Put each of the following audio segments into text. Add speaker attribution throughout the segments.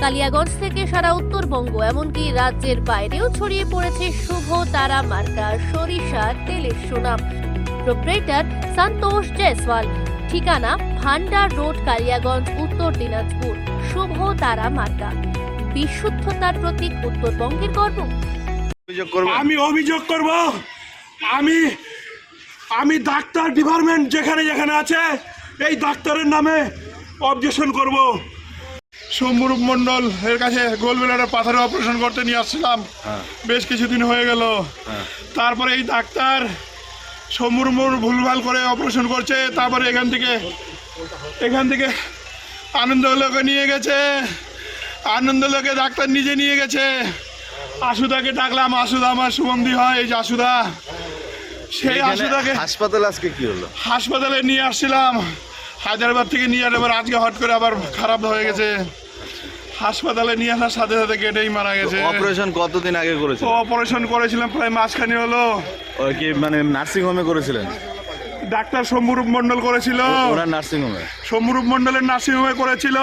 Speaker 1: কালিয়াগঞ্জ থেকে সারা উত্তরবঙ্গ এমনকি রাজ্যের বাইরেও ছড়িয়ে পড়েছে শুভ তারা মার্কা সরিষা তেলের সুনাম। প্রোপ্রেটার সন্তোষ জয়সওয়াল। ঠিকানা ভান্ডার রোড কালিয়াগঞ্জ উত্তর দিনাজপুর। শুভ তারা মার্কা। বিশুদ্ধতার প্রতীক উত্তরবঙ্গের গর্ব।
Speaker 2: আমি অভিযোগ করব আমি আমি ডাক্তার ডিপার্টমেন্ট যেখানে যেখানে আছে এই ডাক্তারের নামে অবজেকশন করব। শম্ভুরূপ মণ্ডল এর কাছে গোল গোলবেলার পাথরের অপারেশন করতে নিয়ে আসছিলাম। বেশ কিছুদিন হয়ে গেল। তারপরে এই ডাক্তার শম্ভুরূপ ভুলভাল করে অপারেশন করছে তারপরে এখান থেকে এখান থেকে আনন্দ লোকে নিয়ে গেছে। আনন্দ লোকে ডাক্তার নিজে নিয়ে গেছে। আশুদাকে ডাকলাম আশুদা আমার সুগন্ধি হয় এই যে আশুদা। সেই আশুদাকে
Speaker 3: হাসপাতাল আজকে কি হলো?
Speaker 2: হাসপাতালে নিয়ে আসছিলাম। হায়দ্রাবাদ থেকে নিয়ে আসার আজকে হট করে আবার খারাপ হয়ে গেছে। হাসপাতালে নিয়ে আসার সাথে সাথে কেটেই মারা গেছে।
Speaker 3: অপারেশন কতদিন আগে
Speaker 2: তো
Speaker 3: করেছিলেন
Speaker 2: অপারেশন করেছিলাম প্রায় মাসখানি হলো।
Speaker 3: ওই কি মানে নার্সিং হোমে করেছিলেন?
Speaker 2: ডাক্তার শম্ভুরূপ মণ্ডল করেছিল।
Speaker 3: ওনার নার্সিং হোমে
Speaker 2: শম্ভুরূপ মণ্ডলের নার্সিংহোমে করেছিল।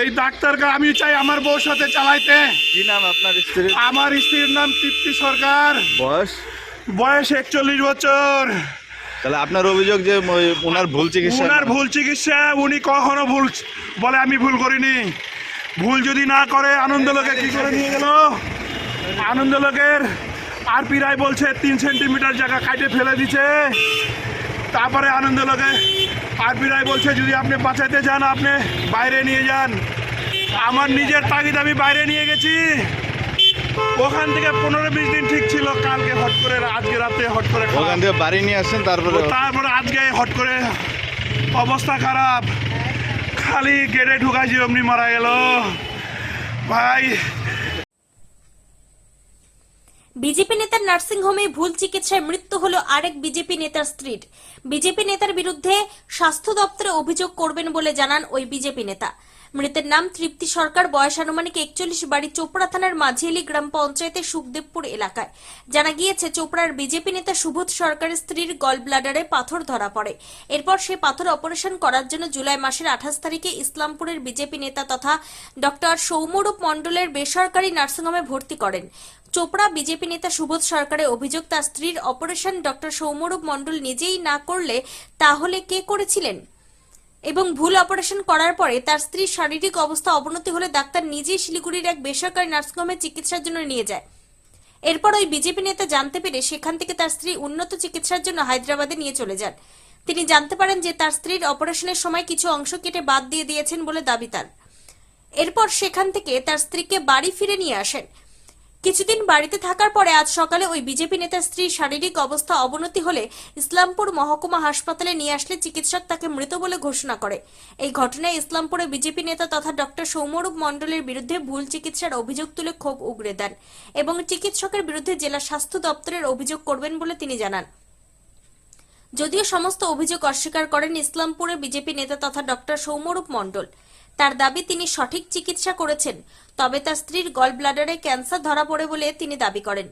Speaker 2: এই ডাক্তারকে আমি চাই আমার বউর সাথে চালাইতে।
Speaker 3: কি নাম আপনার স্ত্রী
Speaker 2: আমার স্ত্রীর নাম তৃপ্তি সরকার।
Speaker 3: বয়স?
Speaker 2: বয়স একচল্লিশ বছর।
Speaker 3: তাহলে আপনার অভিযোগ যে ওনার ভুল চিকিৎসা
Speaker 2: ওনার ভুল চিকিৎসা উনি কখনো ভুল বলে আমি ভুল করিনি। ভুল যদি না করে আনন্দ আনন্দলোকে কি করে নিয়ে গেল? আনন্দলোকের আরপি রায় বলছে তিন সেন্টিমিটার জায়গা কাটে ফেলে দিছে তারপরে আনন্দলোকে আরপি রায় বলছে যদি আপনি বাঁচাইতে যান আপনি বাইরে নিয়ে যান। আমার নিজের তাগিদ আমি বাইরে নিয়ে গেছি। ওখান থেকে পনেরো বিশ দিন ঠিক ছিল কালকে হট করে আজকে রাতে হট করে।
Speaker 3: ওখান থেকে বাড়ি নিয়ে আসছেন তারপরে
Speaker 2: তারপরে আজকে হট করে অবস্থা খারাপ। খালি গেটে ঢুকাইছি অমনি মারা গেল। ভাই
Speaker 4: বিজেপি নেতার নার্সিংহোমে ভুল চিকিৎসায় মৃত্যু হলো আরেক বিজেপি নেতার স্ত্রীর। বিজেপি নেতার বিরুদ্ধে স্বাস্থ্য দপ্তরে অভিযোগ করবেন বলে জানান ওই বিজেপি নেতা। মৃতের নাম তৃপ্তি সরকার, বয়স আনুমানিক একচল্লিশ, বাড়ি চোপড়া থানার মাঝিয়ালি গ্রাম পঞ্চায়েতের সুখদেবপুর এলাকায়। জানা গিয়েছে, চোপড়ার বিজেপি নেতা সুবোধ সরকারের স্ত্রীর গল ব্লাডারে পাথর ধরা পড়ে। এরপর সে পাথর অপারেশন করার জন্য জুলাই মাসের আঠাশ তারিখে ইসলামপুরের বিজেপি নেতা তথা ডক্টর সৌম্যরূপ মণ্ডলের বেসরকারি নার্সিংহোমে ভর্তি করেন। চোপড়া বিজেপি নেতা সুবোধ সরকারের অভিযোগ, তার স্ত্রীর অপারেশন ডক্টর সৌম্যরূপ মণ্ডল নিজেই না করলে তাহলে কে করেছিলেন? এবং ভুল অপারেশন করার পরে তার স্ত্রীর শারীরিক অবস্থা অবনতি হলে ডাক্তার নিজেই শিলিগুড়ির এক বেসরকারি নার্সিংহোমে চিকিৎসার জন্য নিয়ে যায়। এরপর ওই বিজেপি নেতা জানতে পেরে সেখান থেকে তার স্ত্রী উন্নত চিকিৎসার জন্য হায়দ্রাবাদে নিয়ে চলে যান। তিনি জানতে পারেন যে তার স্ত্রীর অপারেশনের সময় কিছু অংশ কেটে বাদ দিয়ে দিয়েছেন বলে দাবি তার। এরপর সেখান থেকে তার স্ত্রীকে বাড়ি ফিরে নিয়ে আসেন। কিছুদিন বাড়িতে থাকার পরে আজ সকালে ওই বিজেপি নেতার স্ত্রীর শারীরিক অবস্থা অবনতি হলে ইসলামপুর মহকুমা হাসপাতালে নিয়ে আসলে চিকিৎসক তাকে মৃত বলে ঘোষণা করে। এই ঘটনায় ইসলামপুরে বিজেপি নেতা তথা ডক্টর সৌম্যরূপ মণ্ডলের বিরুদ্ধে ভুল চিকিৎসার অভিযোগ তুলে ক্ষোভ উগরে দেন এবং চিকিৎসকের বিরুদ্ধে জেলা স্বাস্থ্য দপ্তরের অভিযোগ করবেন বলে তিনি জানান। যদিও সমস্ত অভিযোগ অস্বীকার করেন ইসলামপুরে বিজেপি নেতা তথা ডক্টর সৌম্যরূপ মণ্ডল। তার দাবি তিনি সঠিক চিকিৎসা করেছেন, তবে তার স্ত্রীর গল ব্লাডারে ক্যান্সার ধরা পড়ে বলে তিনি দাবি করেন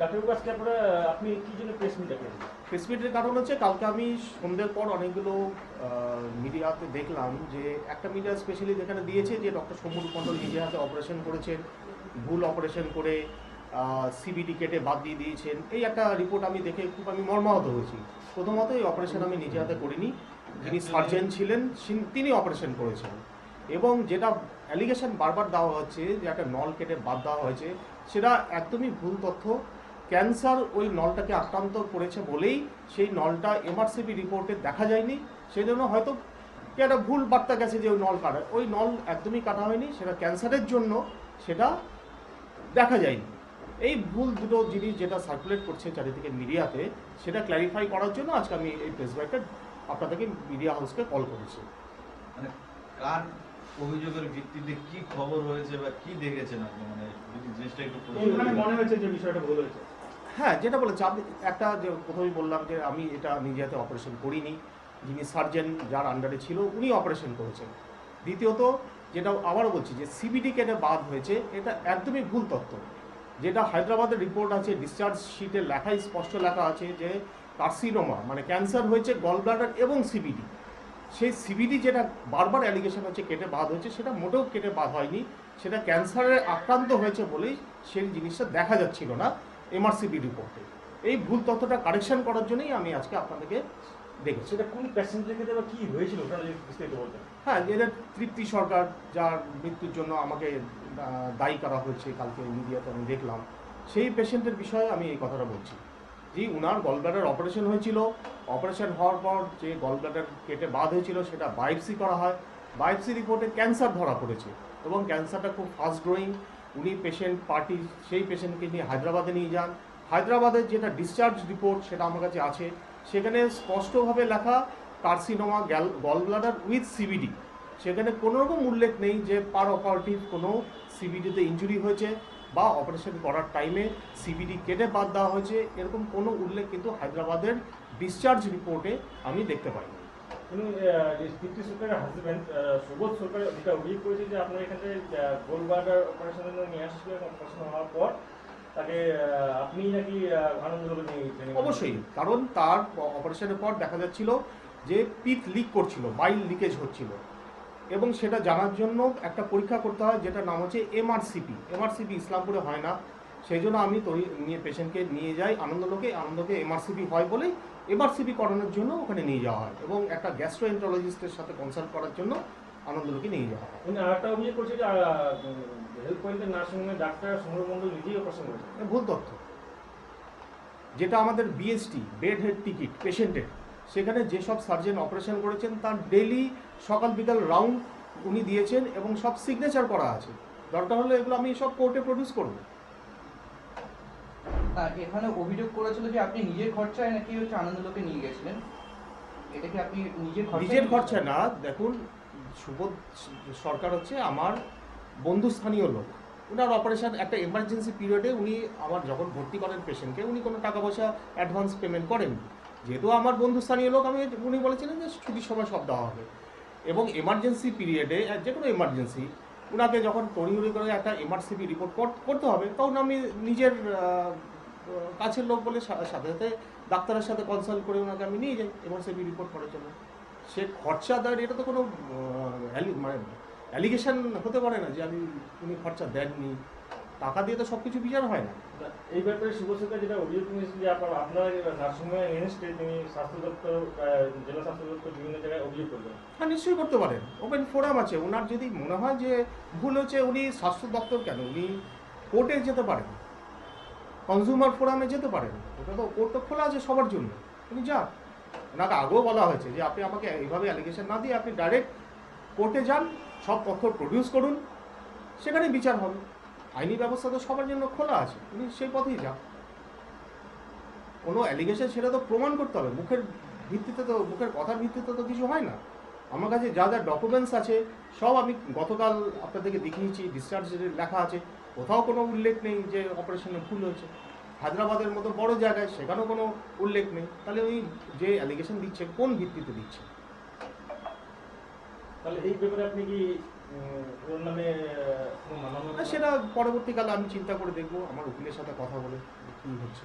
Speaker 5: ডাক্তারবাবু আজকে আপনারা আপনি কি জন্য প্রেস মিট
Speaker 6: প্রেসমিটের কারণ হচ্ছে, কালকে আমি সন্ধ্যের পর অনেকগুলো মিডিয়াতে দেখলাম যে একটা মিডিয়া স্পেশালি যেখানে দিয়েছে যে ডক্টর সমুর মণ্ডল নিজে হাতে অপারেশন করেছেন, ভুল অপারেশন করে সিবিটি কেটে বাদ দিয়ে দিয়েছেন। এই একটা রিপোর্ট আমি দেখে খুব আমি মর্মাহত হয়েছি। প্রথমত এই অপারেশন আমি নিজে হাতে করিনি। যিনি সার্জেন ছিলেন তিনি অপারেশন করেছেন। এবং যেটা অ্যালিগেশন বারবার দেওয়া হচ্ছে যে একটা নল কেটে বাদ দেওয়া হয়েছে, সেটা একদমই ভুল তথ্য। ক্যান্সার ওই নলটাকে আক্রান্ত করেছে বলেই সেই নলটা এমআরসিপি রিপোর্টে দেখা যায়নি। সেই জন্য হয়তো কি একটা ভুল বার্তা গেছে যে ওই নল কাটা ওই নল একদমই কাটা হয়নি সেটা ক্যান্সারের জন্য সেটা দেখা যায়নি। এই ভুল দুটো জিনিস যেটা সার্কুলেট করছে চারিদিকে মিডিয়াতে সেটা ক্ল্যারিফাই করার জন্য আজকে আমি এই প্রেস ব্যাগটা আপনাদেরকে মিডিয়া হাউসকে কল করেছি।
Speaker 3: মানে কার অভিযোগের ভিত্তিতে কি খবর হয়েছে বা কি দেখেছেন আপনি? মানে যদি জিনিসটা একটু
Speaker 5: মনে হয়েছে যে বিষয়টা ভুল হয়েছে।
Speaker 6: হ্যাঁ যেটা বলেছে আপনি একটা যে প্রথমেই বললাম যে আমি এটা নিজে হাতে অপারেশন করিনি। যিনি সার্জেন যার আন্ডারে ছিল, উনি অপারেশন করেছেন। দ্বিতীয়ত, যেটা আবারও বলছি যে সিবিডি কেটে বাদ হয়েছে, এটা একদমই ভুল তথ্য। যেটা হায়দ্রাবাদের রিপোর্ট আছে ডিসচার্জ শিটে লেখাই স্পষ্ট লেখা আছে যে কার্সিনোমা মানে ক্যান্সার হয়েছে গল ব্লাডার এবং সিবিডি সেই সিবিডি যেটা বারবার অ্যালিগেশন হচ্ছে কেটে বাদ হয়েছে, সেটা মোটেও কেটে বাদ হয়নি। সেটা ক্যান্সারে আক্রান্ত হয়েছে বলেই সেই জিনিসটা দেখা যাচ্ছিল না। এমআরসিবি রিপোর্টে এই ভুল তথ্যটা কারেকশন করার জন্যই আমি আজকে আপনাদেরকে দেখেছি।
Speaker 5: সেটা কোন প্যাসেঞ্জার ক্ষেত্রে কি হয়েছিল যদি
Speaker 6: হ্যাঁ যেটা তৃপ্তি সরকার যার মৃত্যুর জন্য আমাকে দায়ী করা হয়েছে কালকে মিডিয়াতে আমি দেখলাম। সেই পেশেন্টের বিষয়ে আমি এই কথাটা বলছি। যে উনার গলব্লাডার অপারেশন হয়েছিল। অপারেশন হওয়ার পর যে গলব্লাডার কেটে বাদ হয়েছিল, সেটা বায়োপসি করা হয়। বায়োপসি রিপোর্টে ক্যান্সার ধরা পড়েছে এবং ক্যান্সারটা খুব ফাস্ট গ্রোয়িং উনি পেশেন্ট পার্টি সেই পেশেন্টকে নিয়ে হায়দ্রাবাদে নিয়ে যান। হায়দ্রাবাদের যেটা ডিসচার্জ রিপোর্ট সেটা আমার কাছে আছে, সেখানে স্পষ্টভাবে লেখা carcinoma gall gall bladder with CBD সেখানে কোনো রকম উল্লেখ নেই যে পার অপারেটিভ কোনো সিবিডিতে ইঞ্জুরি হয়েছে বা অপারেশন করার টাইমে সিবিডি কেটে বাদ দেওয়া হয়েছে, এরকম কোনো উল্লেখ কিন্তু হায়দ্রাবাদের ডিসচার্জ রিপোর্টে আমি দেখতে পাইনি।
Speaker 5: উনি তৃপ্তি সরকারের হাজব্যান্ড সুবোধ যেটা করেছে যে আপনার অপারেশনের জন্য নিয়ে অপারেশন হওয়ার পর তাকে আপনি
Speaker 6: অবশ্যই, কারণ তার অপারেশনের পর দেখা যাচ্ছিল যে পিত লিক করছিল বাইল লিকেজ হচ্ছিল। এবং সেটা জানার জন্য একটা পরীক্ষা করতে হয় যেটা নাম হচ্ছে এমআরসিপি এমআরসিপি ইসলামপুরে হয় না। সেই জন্য আমি তৈরি নিয়ে পেশেন্টকে নিয়ে যাই। আনন্দলোকে আনন্দকে এমআরসিপি হয় বলেই এমআরসিপি করানোর জন্য ওখানে নিয়ে যাওয়া হয় এবং একটা গ্যাস্ট্রোএন্টারোলজিস্টের সাথে কনসাল্ট করার জন্য আনন্দলোকে নিয়ে যাওয়া হয়।
Speaker 5: উনি আরেকটা অভিযোগ করছে যে হেলথ পয়েন্টের নার্সিংহোমে ডাক্তার মণ্ডল নিজেই অপারেশন করেছেন
Speaker 6: এ ভুল তথ্য। যেটা আমাদের বিএসটি বেড হেড টিকিট পেশেন্টের সেখানে যেসব সার্জন অপারেশন করেছেন তার ডেলি সকাল বিকাল রাউন্ড উনি দিয়েছেন এবং সব সিগনেচার করা আছে। দরকার হলে এগুলো আমি সব কোর্টে প্রডিউস করব।
Speaker 7: এখানে অভিযোগ করেছিল যে আপনি নিজের খরচায় নাকি হচ্ছে আনন্দলোকে নিয়ে গেছিলেন? এটা কি আপনি নিজের খরচায়
Speaker 6: নিজের
Speaker 7: নিয়ে
Speaker 6: খরচা না দেখুন সুবোধ সরকার হচ্ছে আমার বন্ধুস্থানীয় লোক। ওনার অপারেশন একটা এমার্জেন্সি পিরিয়ডে উনি আমার যখন ভর্তি করেন পেশেন্টকে উনি কোনো টাকা পয়সা অ্যাডভান্স পেমেন্ট করেন যেহেতু আমার বন্ধু স্থানীয় লোক আমি উনি বলেছিলেন যে ছুটির সময় সব দেওয়া হবে। এবং এমার্জেন্সি পিরিয়ডে যে কোনো এমার্জেন্সি ওনাকে যখন তড়িঘড়ি করে একটা এমআরসিপি রিপোর্ট করতে হবে তখন আমি নিজের কাছের লোক বলে সাথে সাথে ডাক্তারের সাথে কনসাল্ট করে ওনাকে আমি নিয়ে যাই এমআরসিপি রিপোর্ট করার জন্য। সে খরচা দেন এটা তো কোনো মানে অ্যালিগেশন হতে পারে না যে আমি উনি খরচা দেননি। টাকা দিয়ে তো সব কিছু বিচার হয় না।
Speaker 5: এই ব্যাপারে শুভ যেটা অভিযোগ নিয়েছেন যে আপনার আপনার নার্সিংহোমে এনএসটে তিনি স্বাস্থ্য দপ্তর জেলা স্বাস্থ্য দপ্তর বিভিন্ন জায়গায় অভিযোগ করবেন
Speaker 6: হ্যাঁ নিশ্চয়ই করতে পারেন। ওপেন ফোরাম আছে। ওনার যদি মনে হয় যে ভুল হচ্ছে উনি স্বাস্থ্য দপ্তর কেন? উনি কোর্টে যেতে পারেন। কনজিউমার ফোরামে যেতে পারেন। ওটা তো কোর্ট তো খোলা আছে সবার জন্য। উনি যান ওনাকে আগেও বলা হয়েছে যে আপনি আমাকে এইভাবে অ্যালিগেশন না দিয়ে আপনি ডাইরেক্ট কোর্টে যান, সব তথ্য প্রডিউস করুন সেখানে বিচার হবে। আইনি ব্যবস্থা তো সবার জন্য খোলা আছে। উনি সেই পথেই যান কোনো অ্যালিগেশন সেটা তো প্রমাণ করতে হবে। মুখের ভিত্তিতে তো, মুখের কথার ভিত্তিতে তো কিছু হয় না। আমার কাছে যা যা ডকুমেন্টস আছে, সব আমি গতকাল আপনাদেরকে দেখিয়েছি ডিসচার্জ লেখা আছে। কোথাও কোনো উল্লেখ নেই যে অপারেশনে ভুল হয়েছে। হায়দ্রাবাদের মতো বড় জায়গায় সেখানেও কোনো উল্লেখ নেই। তাহলে ওই যে অ্যালিগেশন দিচ্ছে কোন ভিত্তিতে দিচ্ছে?
Speaker 5: তাহলে এই ব্যাপারে আপনি কি ওর নামে
Speaker 6: সেটা পরবর্তীকালে আমি চিন্তা করে দেখব। আমার উকিলের সাথে কথা বলে কী হচ্ছে।